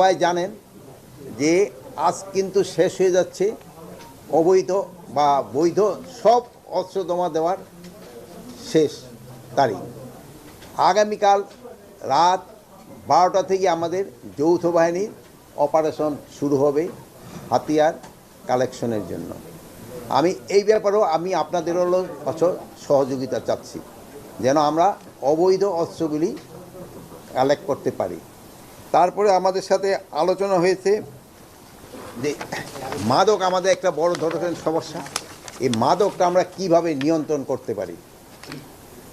সবাই জানেন যে আজ কিন্তু শেষ হয়ে যাচ্ছে অবৈধ বা বৈধ সব অস্ত্র জমা দেওয়ার শেষ তারিখ। আগামীকাল রাত বারোটা থেকে আমাদের যৌথ বাহিনীর অপারেশন শুরু হবে হাতিয়ার কালেকশনের জন্য। আমি এই ব্যাপারেও আমি আপনাদের হলো অস- সহযোগিতা চাচ্ছি যেন আমরা অবৈধ অস্ত্রগুলি কালেক্ট করতে পারি। তারপরে আমাদের সাথে আলোচনা হয়েছে যে মাদক আমাদের একটা বড় ধরনের সমস্যা। এই মাদকটা আমরা কীভাবে নিয়ন্ত্রণ করতে পারি?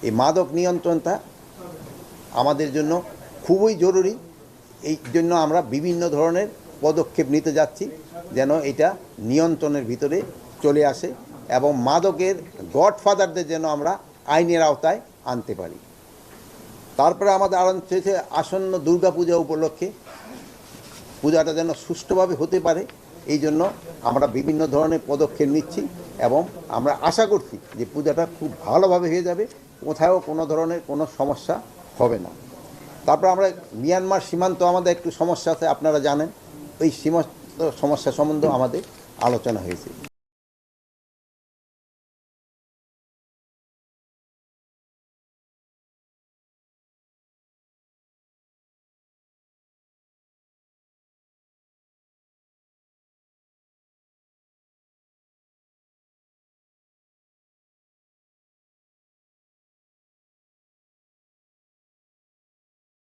এই মাদক নিয়ন্ত্রণটা আমাদের জন্য খুবই জরুরি। এই জন্য আমরা বিভিন্ন ধরনের পদক্ষেপ নিতে যাচ্ছি যেন এটা নিয়ন্ত্রণের ভিতরে চলে আসে এবং মাদকের গডফাদারদের যেন আমরা আইনের আওতায় আনতে পারি। তারপরে আমাদের আরও হয়েছে আসন্ন দুর্গাপূজা উপলক্ষে পূজাটা যেন সুষ্ঠুভাবে হতে পারে, এই জন্য আমরা বিভিন্ন ধরনের পদক্ষেপ নিচ্ছি এবং আমরা আশা করছি যে পূজাটা খুব ভালোভাবে হয়ে যাবে কোথাও কোনো ধরনের কোনো সমস্যা হবে না। তারপর আমরা মিয়ানমার সীমান্ত, আমাদের একটু সমস্যা আছে, আপনারা জানেন, ওই সীমান্ত সমস্যা সম্বন্ধে আমাদের আলোচনা হয়েছে।